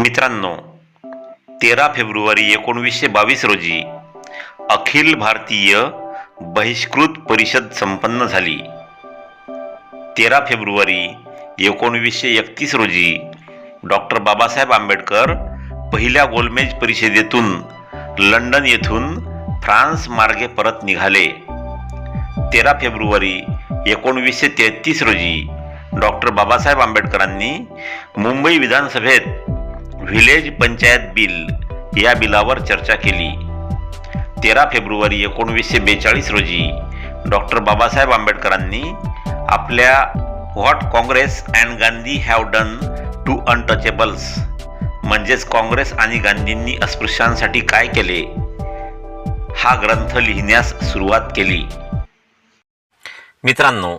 मित्रांनो तेरा फेब्रुवारी एकोणवीसशे बावीस रोजी अखिल भारतीय बहिष्कृत परिषद संपन्न झाली. तेरा फेब्रुवारी एकोणवीसशे एकतीस रोजी डॉक्टर बाबासाहेब आंबेडकर पहिल्या गोलमेज परिषदेतून लंडन येथून फ्रान्स मार्गे परत निघाले. तेरा फेब्रुवारी एकोणवीसशे तेहतीस रोजी डॉक्टर बाबासाहेब आंबेडकरांनी मुंबई विधानसभेत व्हिलेज पंचायत बिल या बिलावर चर्चा केली. तेरा फेब्रुवारी एकोणवीसशे बेचाळीस रोजी डॉक्टर बाबासाहेब आंबेडकरांनी आपल्या what Congress and Gandhi have done to untouchables म्हणजेच काँग्रेस आणि गांधींनी अस्पृश्यांसाठी काय केले हा ग्रंथ लिहिण्यास सुरुवात केली. मित्रांनो